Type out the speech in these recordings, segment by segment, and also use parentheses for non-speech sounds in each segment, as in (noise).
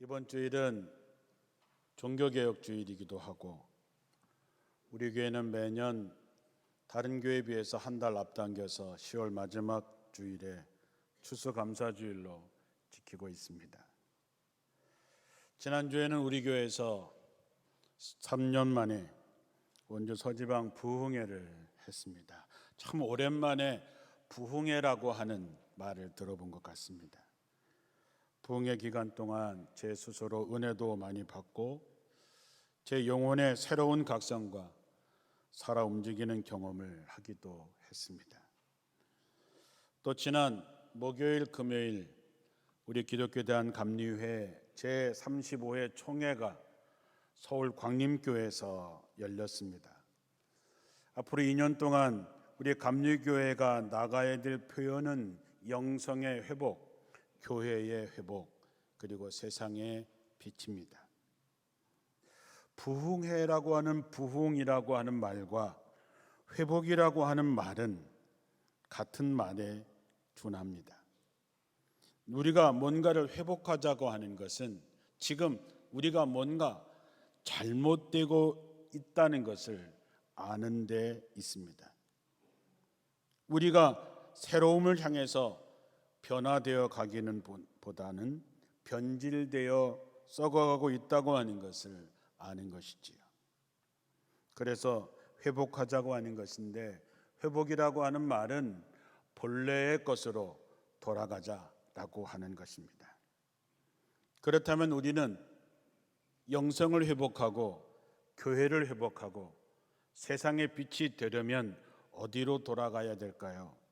이번 주일은 종교개혁 주일이기도 하고 우리 교회는 매년 다른 교회에 비해서 한 달 앞당겨서 10월 마지막 주일에 추수감사 주일로 지키고 있습니다. 지난주에는 우리 교회에서 3년 만에 원주 서지방 부흥회를 했습니다. 참 오랜만에 부흥회라고 하는 말을 들어본 것 같습니다. 부흥회 기간 동안 제 스스로 은혜도 많이 받고 제 영혼의 새로운 각성과 살아 움직이는 경험을 하기도 했습니다. 또 지난 목요일 금요일 우리 기독교 대한 감리회 제 35회 총회가 서울 광림교회에서 열렸습니다. 앞으로 2년 동안 우리 감리교회가 나가야 될 표현은 영성의 회복, 교회의 회복, 그리고 세상의 빛입니다. 부흥회라고 하는 부흥이라고 하는 말과 회복이라고 하는 말은 같은 말에 준합니다. 우리가 뭔가를 회복하자고 하는 것은 지금 우리가 뭔가 잘못되고 있다는 것을 아는 데 있습니다. 우리가 새로움을 향해서 변화되어 가기는 보다는 변질되어 썩어가고 있다고 하는 것을 아는 것이지요. 그래서 회복하자고 하는 것인데 회복이라고 하는 말은 본래의 것으로 돌아가자라고 하는 것입니다. 그렇다면 우리는 영성을 회복하고 교회를 회복하고 세상의 빛이 되려면 어디로 돌아가야 될까요?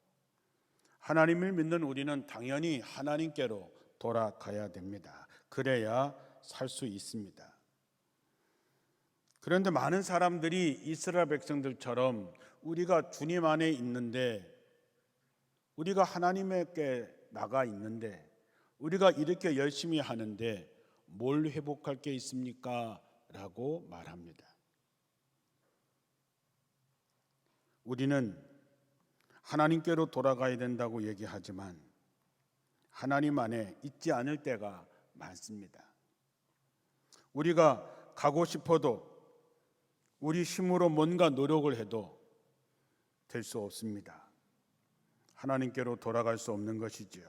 하나님을 믿는 우리는 당연히 하나님께로 돌아가야 됩니다. 그래야 살 수 있습니다. 그런데 많은 사람들이 이스라엘 백성들처럼 우리가 주님 안에 있는데 우리가 하나님께 나가 있는데 우리가 이렇게 열심히 하는데 뭘 회복할 게 있습니까? 라고 말합니다. 우리는 하나님께로 돌아가야 된다고 얘기하지만 하나님 안에 있지 않을 때가 많습니다. 우리가 가고 싶어도 우리 힘으로 뭔가 노력을 해도 될 수 없습니다. 하나님께로 돌아갈 수 없는 것이지요.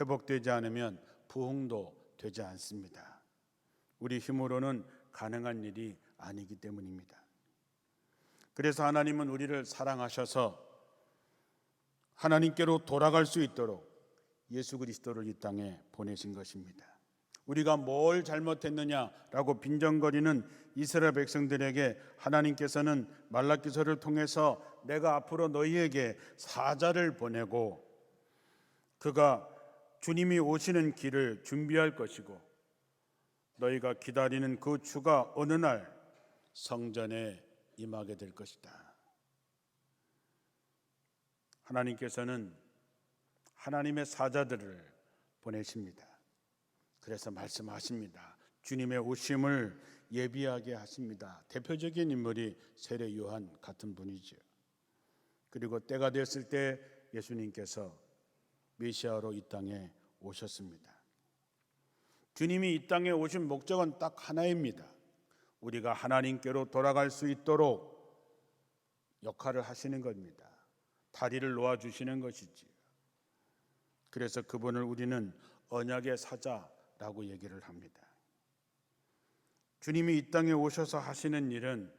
회복되지 않으면 부흥도 되지 않습니다. 우리 힘으로는 가능한 일이 아니기 때문입니다. 그래서 하나님은 우리를 사랑하셔서 하나님께로 돌아갈 수 있도록 예수 그리스도를 이 땅에 보내신 것입니다. 우리가 뭘 잘못했느냐라고 빈정거리는 이스라엘 백성들에게 하나님께서는 말라기서를 통해서 내가 앞으로 너희에게 사자를 보내고 그가 주님이 오시는 길을 준비할 것이고 너희가 기다리는 그 주가 어느 날 성전에 임하게 될 것이다. 하나님께서는 하나님의 사자들을 보내십니다. 그래서 말씀하십니다. 주님의 오심을 예비하게 하십니다. 대표적인 인물이 세례 요한 같은 분이죠. 그리고 때가 됐을 때 예수님께서 메시아로 이 땅에 오셨습니다. 주님이 이 땅에 오신 목적은 딱 하나입니다. 우리가 하나님께로 돌아갈 수 있도록 역할을 하시는 겁니다. 다리를 놓아 주시는 것이지. 그래서 그분을 우리는 언약의 사자라고 얘기를 합니다. 주님이 이 땅에 오셔서 하시는 일은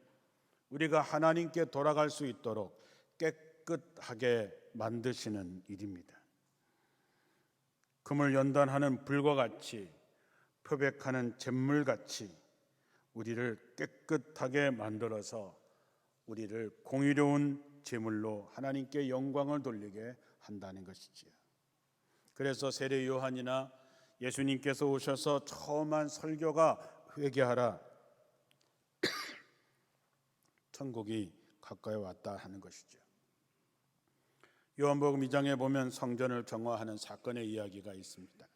우리가 하나님께 돌아갈 수 있도록 깨끗하게 만드시는 일입니다. 금을 연단하는 불과 같이 표백하는 잿물 같이 우리를 깨끗하게 만들어서 우리를 공의로운 제물로 하나님께 영광을 돌리게 한다는 것이지요. 그래서 세례 요한이나 예수님께서 오셔서 처음 한 설교가 회개하라. (clears throat) 천국이 가까이 왔다 하는 것이죠. 요한복음 2장에 보면 성전을 정화하는 사건의 이야기가 있습니다.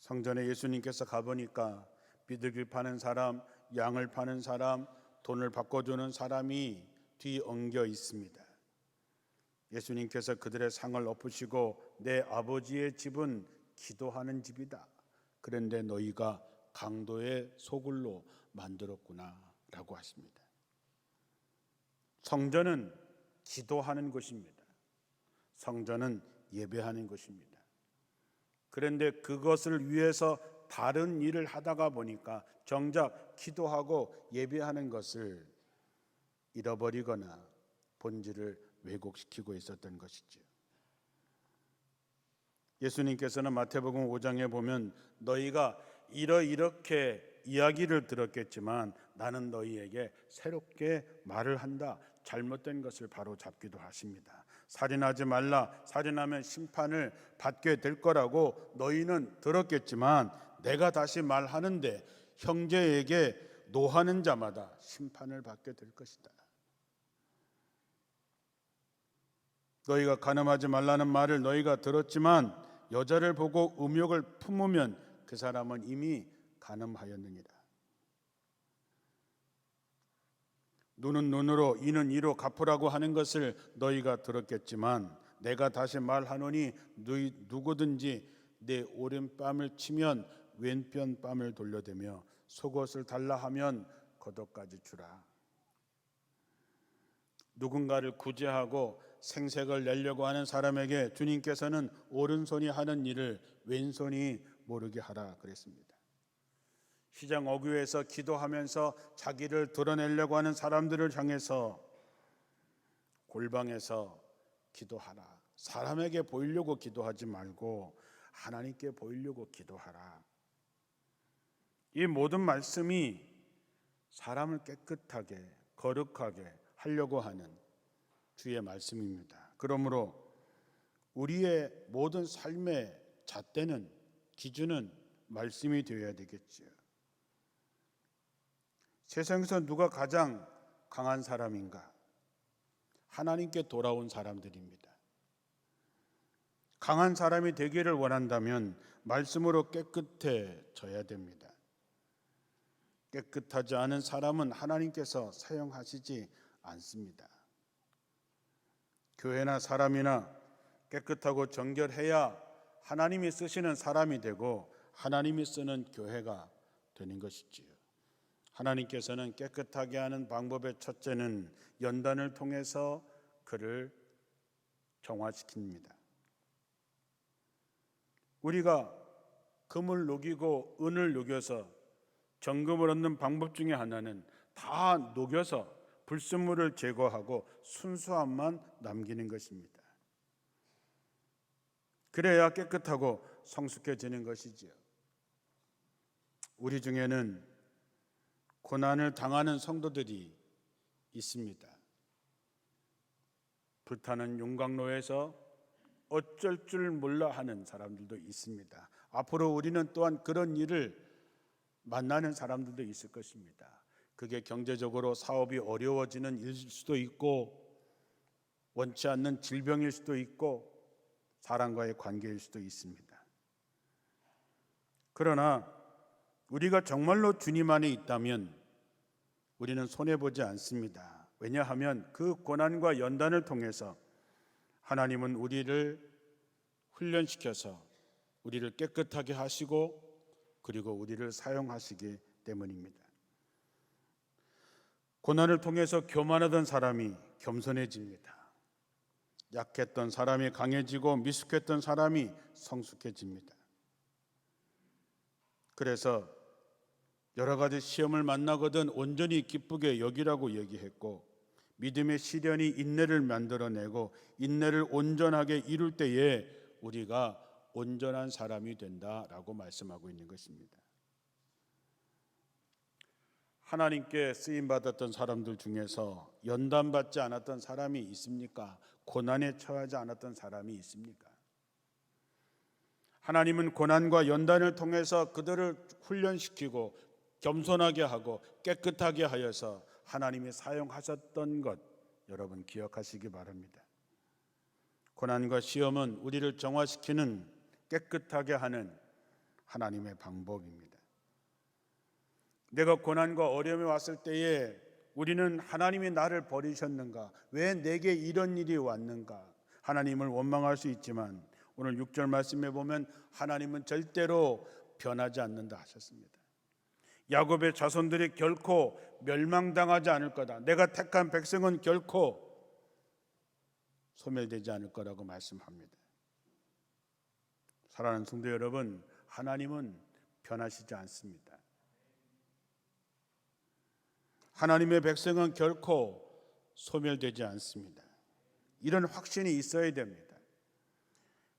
성전에 예수님께서 가보니까 비둘기 파는 사람, 양을 파는 사람, 돈을 바꿔주는 사람이 뒤엉겨 있습니다. 예수님께서 그들의 상을 엎으시고 내 아버지의 집은 기도하는 집이다. 그런데 너희가 강도의 소굴로 만들었구나 라고 하십니다. 성전은 기도하는 곳입니다. 성전은 예배하는 것입니다. 그런데 그것을 위해서 다른 일을 하다가 보니까 정작 기도하고 예배하는 것을 잃어버리거나 본질을 왜곡시키고 있었던 것이죠. 예수님께서는 마태복음 5장에 보면 너희가 이러 이렇게 이야기를 들었겠지만 나는 너희에게 새롭게 말을 한다. 잘못된 것을 바로 잡기도 하십니다. 살인하지 말라. 살인하면 심판을 받게 될 거라고 너희는 들었겠지만 내가 다시 말하는데 형제에게 노하는 자마다 심판을 받게 될 것이다. 너희가 가늠하지 말라는 말을 너희가 들었지만 여자를 보고 음욕을 품으면 그 사람은 이미 가늠하였느니라. 눈은 눈으로 이는 이로 갚으라고 하는 것을 너희가 들었겠지만 내가 다시 말하노니 너희 누구든지 내 오른뺨을 치면 왼편 뺨을 돌려대며 속옷을 달라 하면 겉옷까지 주라. 누군가를 구제하고 생색을 내려고 하는 사람에게 주님께서는 오른손이 하는 일을 왼손이 모르게 하라 그랬습니다. 시장 어귀에서 기도하면서 자기를 드러내려고 하는 사람들을 향해서 골방에서 기도하라. 사람에게 보이려고 기도하지 말고 하나님께 보이려고 기도하라. 이 모든 말씀이 사람을 깨끗하게 거룩하게 하려고 하는 주의 말씀입니다. 그러므로 우리의 모든 삶의 잣대는 기준은 말씀이 되어야 되겠지요. 세상에서 누가 가장 강한 사람인가? 하나님께 돌아온 사람들입니다. 강한 사람이 되기를 원한다면 말씀으로 깨끗해져야 됩니다. 깨끗하지 않은 사람은 하나님께서 사용하시지 않습니다. 교회나 사람이나 깨끗하고 정결해야 하나님이 쓰시는 사람이 되고 하나님이 쓰는 교회가 되는 것이지요. 하나님께서는 깨끗하게 하는 방법의 첫째는 연단을 통해서 그를 정화시킵니다. 우리가 금을 녹이고 은을 녹여서 정금을 얻는 방법 중에 하나는 다 녹여서 불순물을 제거하고 순수함만 남기는 것입니다. 그래야 깨끗하고 성숙해지는 것이지요. 우리 중에는 고난을 당하는 성도들이 있습니다. 불타는 용광로에서 어쩔 줄 몰라 하는 사람들도 있습니다. 앞으로 우리는 또한 그런 일을 만나는 사람들도 있을 것입니다. 그게 경제적으로 사업이 어려워지는 일일 수도 있고 원치 않는 질병일 수도 있고 사람과의 관계일 수도 있습니다. 그러나 우리가 정말로 주님 안에 있다면 우리는 손해 보지 않습니다. 왜냐하면 그 고난과 연단을 통해서 하나님은 우리를 훈련시켜서 우리를 깨끗하게 하시고 그리고 우리를 사용하시기 때문입니다. 고난을 통해서 교만하던 사람이 겸손해집니다. 약했던 사람이 강해지고 미숙했던 사람이 성숙해집니다. 그래서 여러 가지 시험을 만나거든 온전히 기쁘게 여기라고 얘기했고 믿음의 시련이 인내를 만들어내고 인내를 온전하게 이룰 때에 우리가 온전한 사람이 된다라고 말씀하고 있는 것입니다. 하나님께 쓰임 받았던 사람들 중에서 연단 받지 않았던 사람이 있습니까? 고난에 처하지 않았던 사람이 있습니까? 하나님은 고난과 연단을 통해서 그들을 훈련시키고 겸손하게 하고 깨끗하게 하여서 하나님이 사용하셨던 것 여러분 기억하시기 바랍니다. 고난과 시험은 우리를 정화시키는 깨끗하게 하는 하나님의 방법입니다. 내가 고난과 어려움이 왔을 때에 우리는 하나님이 나를 버리셨는가? 왜 내게 이런 일이 왔는가? 하나님을 원망할 수 있지만 오늘 6절 말씀에 보면 하나님은 절대로 변하지 않는다 하셨습니다. 야곱의 자손들이 결코 멸망당하지 않을 거다. 내가 택한 백성은 결코 소멸되지 않을 거라고 말씀합니다. 사랑하는 성도 여러분, 하나님은 변하시지 않습니다. 하나님의 백성은 결코 소멸되지 않습니다. 이런 확신이 있어야 됩니다.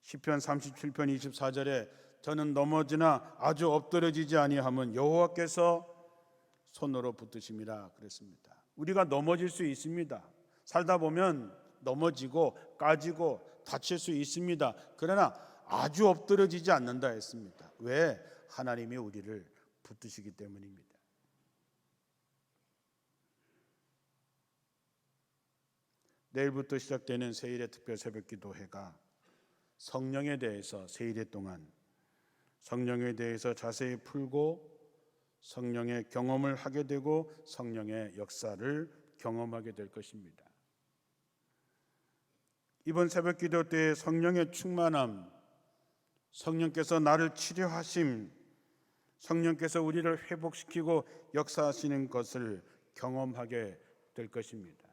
시편 37편 24절에 저는 넘어지나 아주 엎드려지지 아니함은 여호와께서 손으로 붙드심이라 그랬습니다. 우리가 넘어질 수 있습니다. 살다 보면 넘어지고 까지고 다칠 수 있습니다. 그러나 아주 엎드려지지 않는다 했습니다. 왜? 하나님이 우리를 붙드시기 때문입니다. 내일부터 시작되는 세일의 특별 새벽 기도회가 성령에 대해서 세일의 동안 성령에 대해서 자세히 풀고 성령의 경험을 하게 되고 성령의 역사를 경험하게 될 것입니다. 이번 새벽 기도 때 성령의 충만함, 성령께서 나를 치료하심, 성령께서 우리를 회복시키고 역사하시는 것을 경험하게 될 것입니다.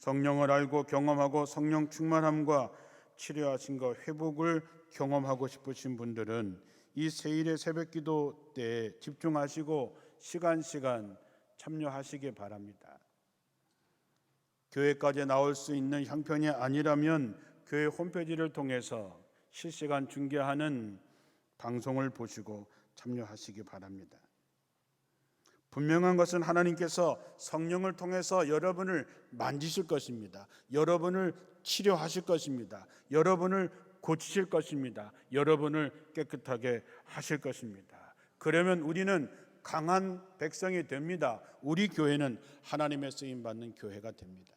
성령을 알고 경험하고 성령 충만함과 치료하신 것 회복을 경험하고 싶으신 분들은 이 세일의 새벽 기도 때 집중하시고 시간 시간 참여하시기 바랍니다. 교회까지 나올 수 있는 형편이 아니라면 교회 홈페이지를 통해서 실시간 중계하는 방송을 보시고 참여하시기 바랍니다. 분명한 것은 하나님께서 성령을 통해서 여러분을 만지실 것입니다. 여러분을 치료하실 것입니다. 여러분을 고치실 것입니다. 여러분을 깨끗하게 하실 것입니다. 그러면 우리는 강한 백성이 됩니다. 우리 교회는 하나님의 쓰임 받는 교회가 됩니다.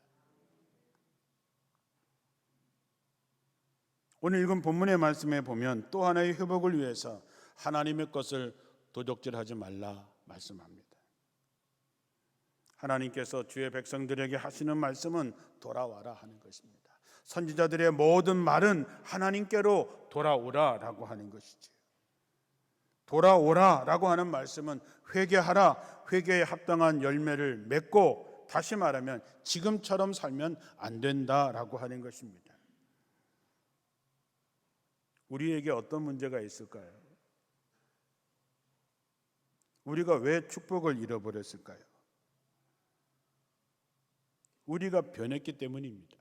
오늘 읽은 본문의 말씀에 보면 또 하나의 회복을 위해서 하나님의 것을 도적질하지 말라 말씀합니다. 하나님께서 주의 백성들에게 하시는 말씀은 돌아와라 하는 것입니다. 선지자들의 모든 말은 하나님께로 돌아오라라고 하는 것이지. 돌아오라라고 하는 말씀은 회개하라, 회개에 합당한 열매를 맺고 다시 말하면 지금처럼 살면 안 된다라고 하는 것입니다. 우리에게 어떤 문제가 있을까요? 우리가 왜 축복을 잃어버렸을까요? 우리가 변했기 때문입니다.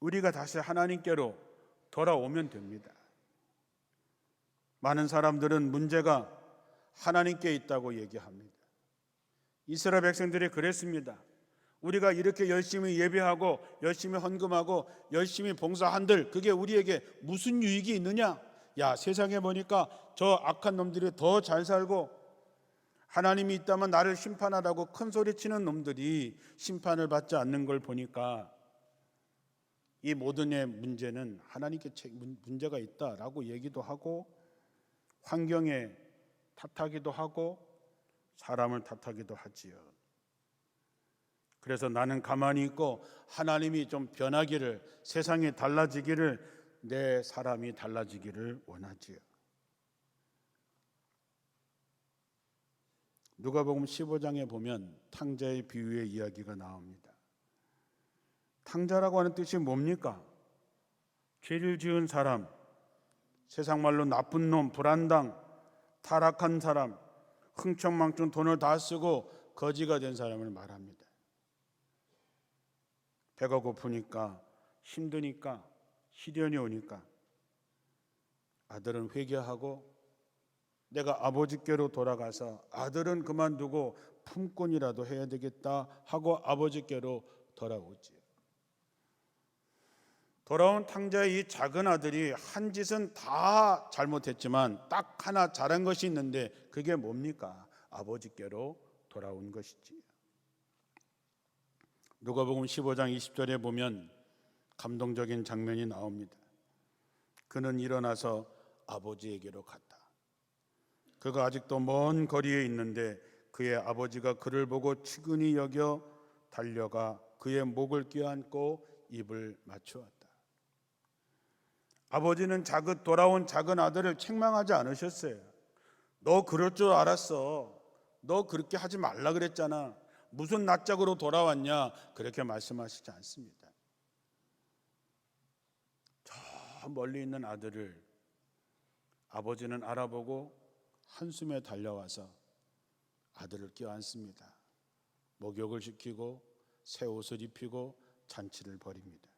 우리가 다시 하나님께로 돌아오면 됩니다. 많은 사람들은 문제가 하나님께 있다고 얘기합니다. 이스라엘 백성들이 그랬습니다. 우리가 이렇게 열심히 예배하고 열심히 헌금하고 열심히 봉사한들 그게 우리에게 무슨 유익이 있느냐? 야, 세상에 보니까 저 악한 놈들이 더 잘 살고 하나님이 있다면 나를 심판하라고 큰 소리 치는 놈들이 심판을 받지 않는 걸 보니까 이 모든 의 문제는 하나님께 문제가 있다라고 얘기도 하고 환경에 탓하기도 하고 사람을 탓하기도 하지요. 그래서 나는 가만히 있고 하나님이 좀 변하기를 세상이 달라지기를 내 사람이 달라지기를 원하지요. 누가복음 15장에 보면 탕자의 비유의 이야기가 나옵니다. 탕자라고 하는 뜻이 뭡니까? 죄를 지은 사람, 세상 말로 나쁜 놈, 불안당, 타락한 사람, 흥청망청 돈을 다 쓰고 거지가 된 사람을 말합니다. 배가 고프니까 힘드니까 시련이 오니까 아들은 회개하고 내가 아버지께로 돌아가서 아들은 그만두고 품꾼이라도 해야 되겠다 하고 아버지께로 돌아오지. 돌아온 탕자의 이 작은 아들이 한 짓은 다 잘못했지만 딱 하나 잘한 것이 있는데 그게 뭡니까? 아버지께로 돌아온 것이지. 누가복음 15장 20절에 보면 감동적인 장면이 나옵니다. 그는 일어나서 아버지에게로 갔다. 그가 아직도 먼 거리에 있는데 그의 아버지가 그를 보고 측은히 여겨 달려가 그의 목을 껴안고 입을 맞추었다. 아버지는 작은 돌아온 작은 아들을 책망하지 않으셨어요. 너 그럴 줄 알았어. 너 그렇게 하지 말라 그랬잖아. 무슨 낯짝으로 돌아왔냐? 그렇게 말씀하시지 않습니다. 저 멀리 있는 아들을 아버지는 알아보고 한숨에 달려와서 아들을 껴안습니다. 목욕을 시키고 새 옷을 입히고 잔치를 벌입니다.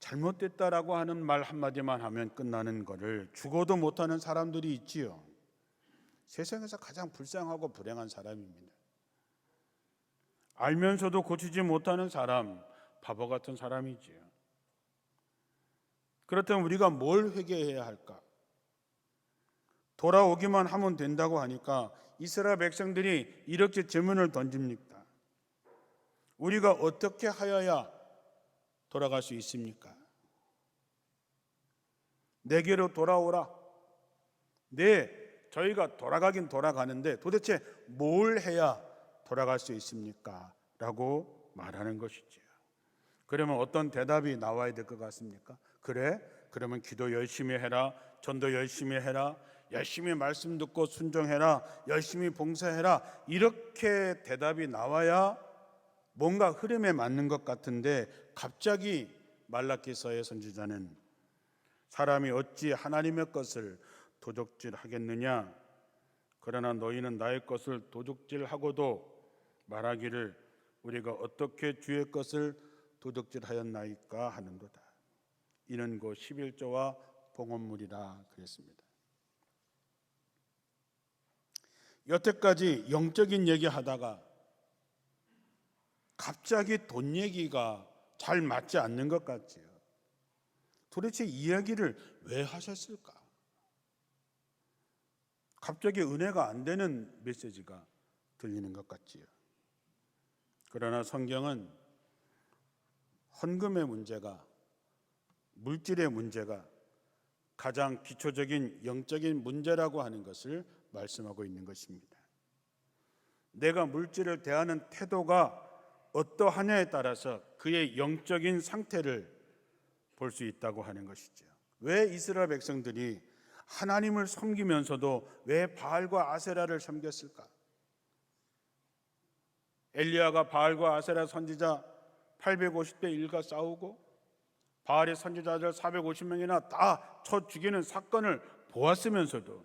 잘못됐다라고 하는 말 한마디만 하면 끝나는 것을 죽어도 못하는 사람들이 있지요. 세상에서 가장 불쌍하고 불행한 사람입니다. 알면서도 고치지 못하는 사람, 바보 같은 사람이지요. 그렇다면 우리가 뭘 회개해야 할까? 돌아오기만 하면 된다고 하니까 이스라엘 백성들이 이렇게 질문을 던집니다. 우리가 어떻게 하여야 돌아갈 수 있습니까? 내게로 돌아오라. 네, 저희가 돌아가긴 돌아가는데 도대체 뭘 해야 돌아갈 수 있습니까? 라고 말하는 것이지요. 그러면 어떤 대답이 나와야 될 것 같습니까? 그래? 그러면 기도 열심히 해라. 전도 열심히 해라. 열심히 말씀 듣고 순종해라. 열심히 봉사해라. 이렇게 대답이 나와야 뭔가 흐름에 맞는 것 같은데 갑자기 말라기서의 선지자는 사람이 어찌 하나님의 것을 도적질 하겠느냐 그러나 너희는 나의 것을 도적질하고도 말하기를 우리가 어떻게 주의 것을 도적질하였나이까 하는도다 이는 그 11조와 봉헌물이라 그랬습니다 여태까지 영적인 얘기 하다가 갑자기 돈 얘기가 잘 맞지 않는 것 같지요. 도대체 이야기를 왜 하셨을까? 갑자기 은혜가 안 되는 메시지가 들리는 것 같지요. 그러나 성경은 헌금의 문제가 물질의 문제가 가장 기초적인 영적인 문제라고 하는 것을 말씀하고 있는 것입니다. 내가 물질을 대하는 태도가 어떠하냐에 따라서 그의 영적인 상태를 볼 수 있다고 하는 것이죠. 왜 이스라엘 백성들이 하나님을 섬기면서도 왜 바알과 아세라를 섬겼을까? 엘리야가 바알과 아세라 선지자 850대 일과 싸우고 바알의 선지자들 450명이나 다 쳐 죽이는 사건을 보았으면서도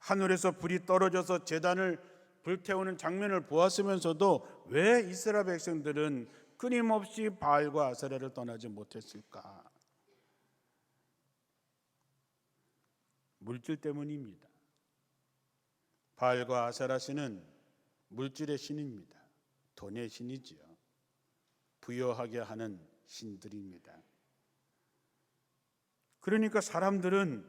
하늘에서 불이 떨어져서 재단을 불태우는 장면을 보았으면서도 왜 이스라엘 백성들은 끊임없이 바알과 아세라를 떠나지 못했을까? 물질 때문입니다. 바알과 아세라 신은 물질의 신입니다. 돈의 신이지요. 부여하게 하는 신들입니다. 그러니까 사람들은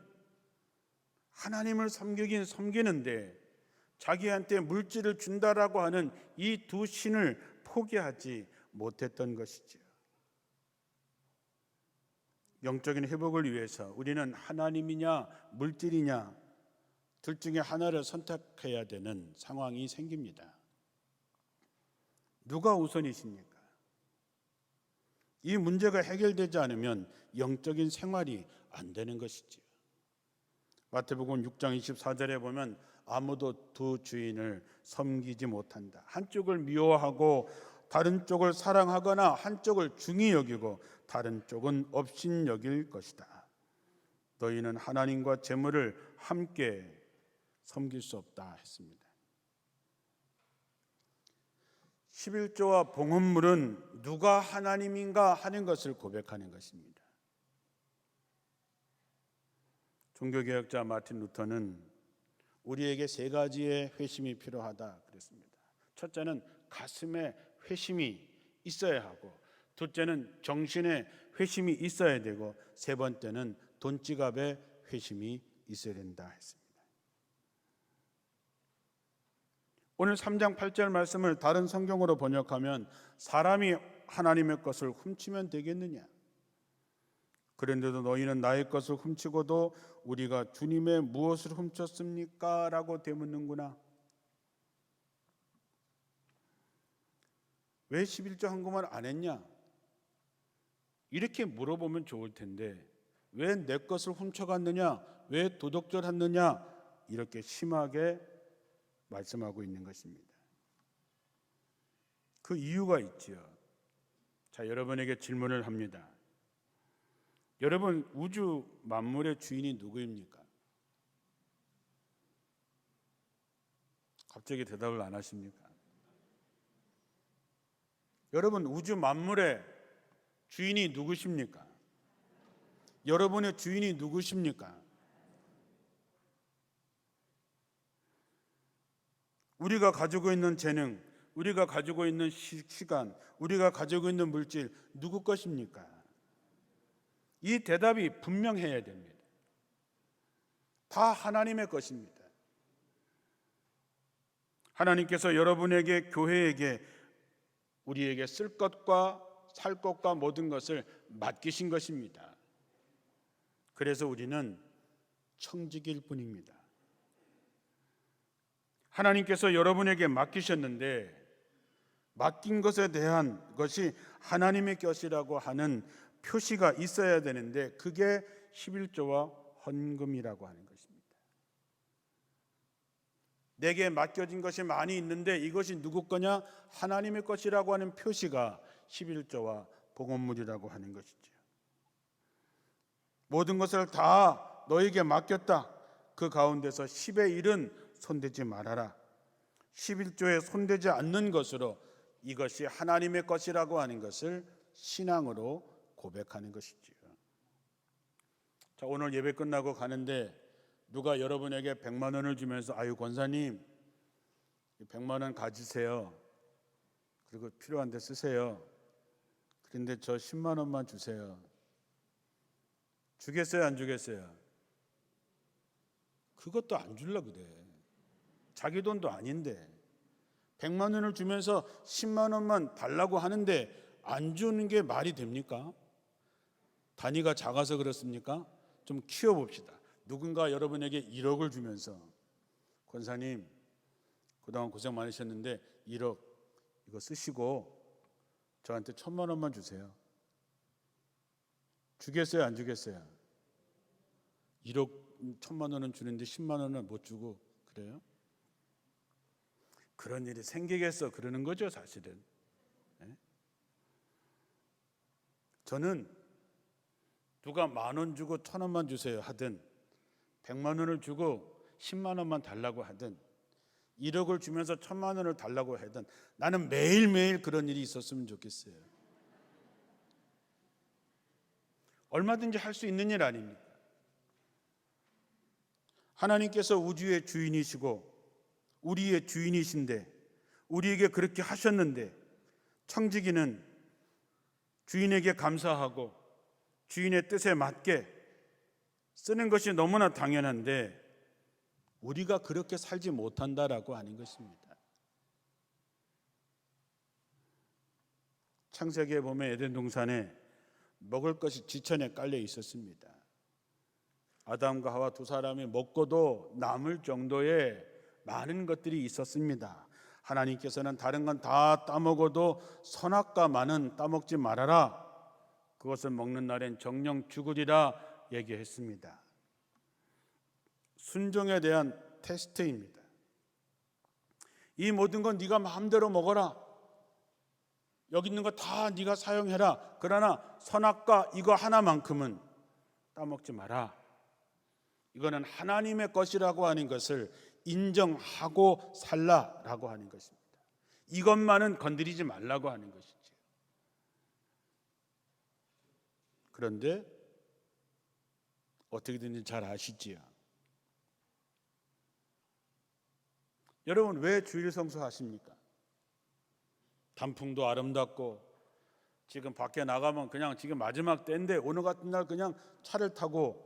하나님을 섬기긴 섬기는데 자기한테 물질을 준다라고 하는 이 두 신을 포기하지 못했던 것이지요. 영적인 회복을 위해서 우리는 하나님이냐 물질이냐 둘 중에 하나를 선택해야 되는 상황이 생깁니다. 누가 우선이십니까? 이 문제가 해결되지 않으면 영적인 생활이 안 되는 것이지요. 마태복음 6장 24절에 보면 아무도 두 주인을 섬기지 못한다. 한쪽을 미워하고 다른 쪽을 사랑하거나 한쪽을 중히 여기고 다른 쪽은 업신 여길 것이다. 너희는 하나님과 재물을 함께 섬길 수 없다 했습니다. 11조와 봉헌물은 누가 하나님인가 하는 것을 고백하는 것입니다. 종교개혁자 마틴 루터는 우리에게 세 가지의 회심이 필요하다 그랬습니다. 첫째는 가슴에 회심이 있어야 하고, 둘째는 정신에 회심이 있어야 되고, 세 번째는 돈지갑에 회심이 있어야 된다 했습니다. 오늘 3장 8절 말씀을 다른 성경으로 번역하면 사람이 하나님의 것을 훔치면 되겠느냐? 그런데도 너희는 나의 것을 훔치고도 우리가 주님의 무엇을 훔쳤습니까? 라고 되묻는구나. 왜 11조 헌금을 안 했냐? 이렇게 물어보면 좋을 텐데 왜 내 것을 훔쳐갔느냐? 왜 도덕질했느냐? 이렇게 심하게 말씀하고 있는 것입니다. 그 이유가 있지요. 자, 여러분에게 질문을 합니다. 여러분 우주 만물의 주인이 누구입니까? 갑자기 대답을 안 하십니까? 여러분 우주 만물의 주인이 누구십니까? 여러분의 주인이 누구십니까? 우리가 가지고 있는 재능, 우리가 가지고 있는 시, 시간, 우리가 가지고 있는 물질 누구 것입니까? 이 대답이 분명해야 됩니다. 다 하나님의 것입니다. 하나님께서 여러분에게 교회에게 우리에게 쓸 것과 살 것과 모든 것을 맡기신 것입니다. 그래서 우리는 청직일 뿐입니다. 하나님께서 여러분에게 맡기셨는데 맡긴 것에 대한 것이 하나님의 것이라고 하는 표시가 있어야 되는데 그게 11조와 헌금이라고 하는 것입니다. 내게 맡겨진 것이 많이 있는데 이것이 누구 거냐? 하나님의 것이라고 하는 표시가 11조와 복음물이라고 하는 것이죠. 모든 것을 다 너에게 맡겼다. 그 가운데서 10의 1은 손대지 말아라. 11조에 손대지 않는 것으로 이것이 하나님의 것이라고 하는 것을 신앙으로 고백하는 것이지요. 자, 오늘 예배 끝나고 가는데 누가 여러분에게 100만 원을 주면서 아유 권사님 100만 원 가지세요. 그리고 필요한 데 쓰세요. 그런데 저 10만 원만 주세요. 주겠어요, 안 주겠어요? 그것도 안 줄라 그래. 자기 돈도 아닌데 100만 원을 주면서 10만 원만 달라고 하는데 안 주는 게 말이 됩니까? 단위가 작아서 그렇습니까? 좀 키워 봅시다. 누군가 여러분에게 1억을 주면서 권사님 그동안 고생 많으셨는데 1억 이거 쓰시고 저한테 천만 원만 주세요. 주겠어요, 안 주겠어요? 1억 천만 원은 주는데 10만 원은 못 주고 그래요? 그런 일이 생기겠어 그러는 거죠, 사실은. 네? 저는 누가 만 원 주고 천 원만 주세요 하든 100만 원을 주고 10만 원만 달라고 하든 1억을 주면서 천만 원을 달라고 하든 나는 매일매일 그런 일이 있었으면 좋겠어요. 얼마든지 할 수 있는 일 아닙니까? 하나님께서 우주의 주인이시고 우리의 주인이신데 우리에게 그렇게 하셨는데 청지기는 주인에게 감사하고 주인의 뜻에 맞게 쓰는 것이 너무나 당연한데 우리가 그렇게 살지 못한다라고 하는 것입니다. 창세기에 보면 에덴 동산에 먹을 것이 지천에 깔려 있었습니다. 아담과 하와 두 사람이 먹고도 남을 정도의 많은 것들이 있었습니다. 하나님께서는 다른 건 다 따먹어도 선악과 많은 따먹지 말아라. 그것을 먹는 날엔 정령 죽으리라 얘기했습니다. 순종에 대한 테스트입니다. 이 모든 건 네가 마음대로 먹어라. 여기 있는 거 다 네가 사용해라. 그러나 선악과 이거 하나만큼은 따먹지 마라. 이거는 하나님의 것이라고 하는 것을 인정하고 살라라고 하는 것입니다. 이것만은 건드리지 말라고 하는 것이죠. 그런데 어떻게 된지 잘 아시지요. 여러분 왜 주일 성수 하십니까? 단풍도 아름답고 지금 밖에 나가면 그냥 지금 마지막 때인데 오늘 같은 날 그냥 차를 타고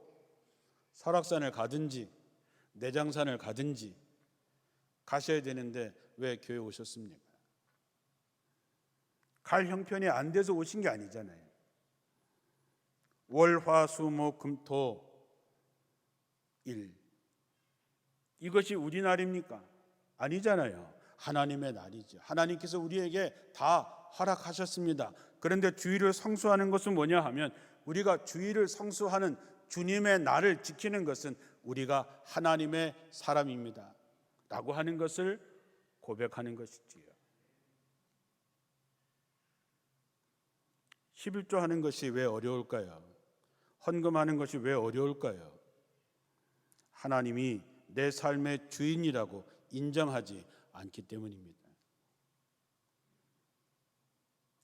설악산을 가든지 내장산을 가든지 가셔야 되는데 왜 교회 오셨습니까? 갈 형편이 안 돼서 오신 게 아니잖아요. 월, 화, 수, 목, 금, 토, 일. 이것이 우리 날입니까? 아니잖아요. 하나님의 날이죠. 하나님께서 우리에게 다 허락하셨습니다. 그런데 주의를 성수하는 것은 뭐냐 하면 우리가 주의를 성수하는 주님의 날을 지키는 것은 우리가 하나님의 사람입니다. 라고 하는 것을 고백하는 것이지요. 11조 하는 것이 왜 어려울까요? 헌금하는 것이 왜 어려울까요? 하나님이 내 삶의 주인이라고 인정하지 않기 때문입니다.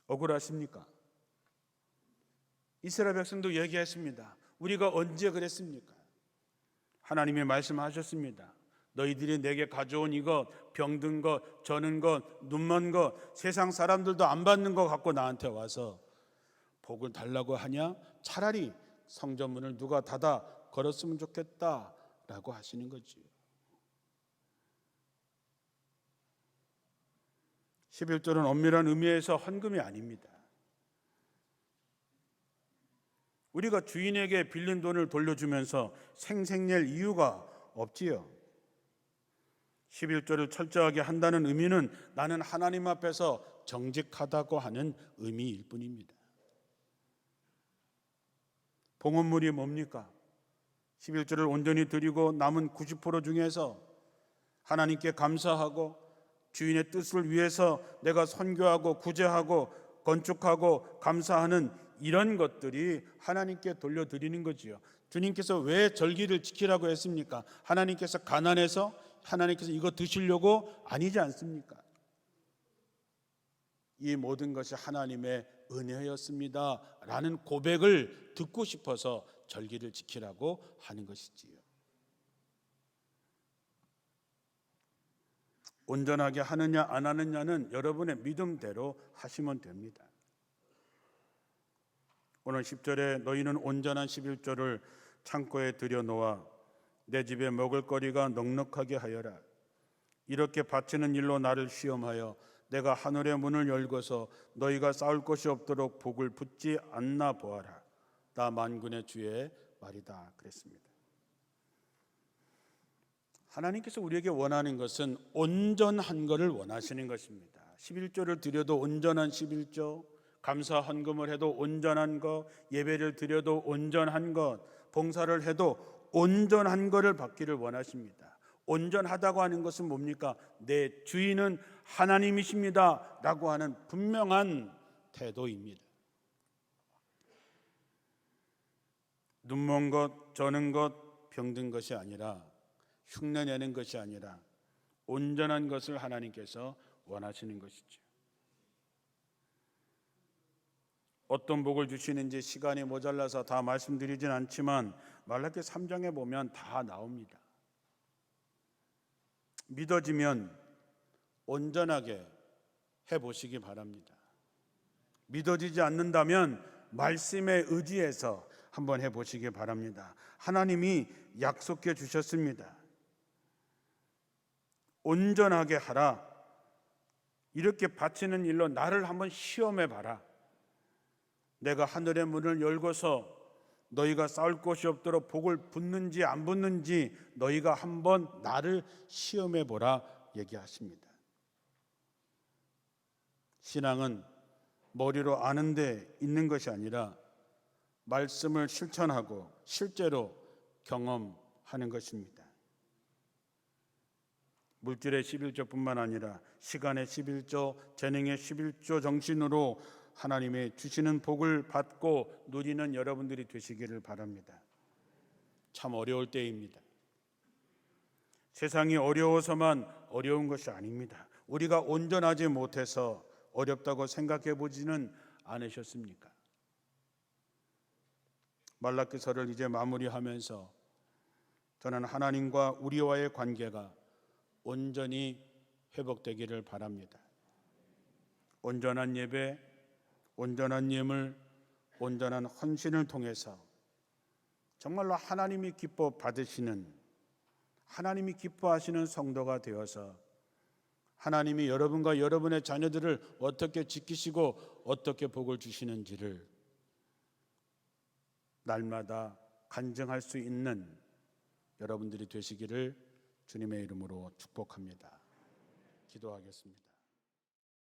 억울하십니까? 이스라엘 백성도 얘기했습니다. 우리가 언제 그랬습니까? 하나님이 말씀하셨습니다. 너희들이 내게 가져온 이것, 병든 것, 저는 것, 눈먼 것, 세상 사람들도 안 받는 것 갖고 나한테 와서 복을 달라고 하냐? 차라리 성전문을 누가 닫아 걸었으면 좋겠다라고 하시는 거지요. 11절은 엄밀한 의미에서 헌금이 아닙니다. 우리가 주인에게 빌린 돈을 돌려주면서 생색낼 이유가 없지요. 11절을 철저하게 한다는 의미는 나는 하나님 앞에서 정직하다고 하는 의미일 뿐입니다. 봉헌물이 뭡니까? 11절을 온전히 드리고 남은 90% 중에서 하나님께 감사하고 주인의 뜻을 위해서 내가 선교하고 구제하고 건축하고 감사하는 이런 것들이 하나님께 돌려드리는 거지요. 주님께서 왜 절기를 지키라고 했습니까? 하나님께서 가난해서 하나님께서 이거 드시려고 아니지 않습니까? 이 모든 것이 하나님의 은혜였습니다. 라는 고백을 듣고 싶어서 절기를 지키라고 하는 것이지요. 온전하게 하느냐 안 하느냐는 여러분의 믿음대로 하시면 됩니다. 오늘 10절에 너희는 온전한 11조를 창고에 들여 놓아 내 집에 먹을 거리가 넉넉하게 하여라. 이렇게 바치는 일로 나를 시험하여 내가 하늘의 문을 열고서 너희가 싸울 것이 없도록 복을 붙지 않나 보아라. 나 만군의 주의 말이다. 그랬습니다. 하나님께서 우리에게 원하는 것은 온전한 것을 원하시는 것입니다. 11조를 드려도 온전한 11조, 감사 헌금을 해도 온전한 것, 예배를 드려도 온전한 것, 봉사를 해도 온전한 것을 받기를 원하십니다. 온전하다고 하는 것은 뭡니까? 내 주인은 하나님이십니다. 라고 하는 분명한 태도입니다. 눈먼 것, 저는 것, 병든 것이 아니라 흉내내는 것이 아니라 온전한 것을 하나님께서 원하시는 것이죠. 어떤 복을 주시는지 시간이 모자라서 다 말씀드리진 않지만 말라기 3장에 보면 다 나옵니다. 믿어지면 온전하게 해 보시기 바랍니다. 믿어지지 않는다면 말씀에 의지해서 한번 해 보시기 바랍니다. 하나님이 약속해 주셨습니다. 온전하게 하라. 이렇게 바치는 일로 나를 한번 시험해 봐라. 내가 하늘의 문을 열고서 너희가 싸울 곳이 없도록 복을 붙는지 안 붙는지 너희가 한번 나를 시험해 보라 얘기하십니다. 신앙은 머리로 아는데 있는 것이 아니라 말씀을 실천하고 실제로 경험하는 것입니다. 물질의 11조뿐만 아니라 시간의 11조, 재능의 11조 정신으로 하나님의 주시는 복을 받고 누리는 여러분들이 되시기를 바랍니다. 참 어려울 때입니다. 세상이 어려워서만 어려운 것이 아닙니다. 우리가 온전하지 못해서 어렵다고 생각해 보지는 않으셨습니까? 말라기서를 이제 마무리하면서 저는 하나님과 우리와의 관계가 온전히 회복되기를 바랍니다. 온전한 예배, 온전한 예물, 온전한 헌신을 통해서 정말로 하나님이 기뻐 받으시는 하나님이 기뻐하시는 성도가 되어서 하나님이 여러분과 여러분의 자녀들을 어떻게 지키시고 어떻게 복을 주시는지를 날마다 간증할 수 있는 여러분들이 되시기를 주님의 이름으로 축복합니다. 기도하겠습니다.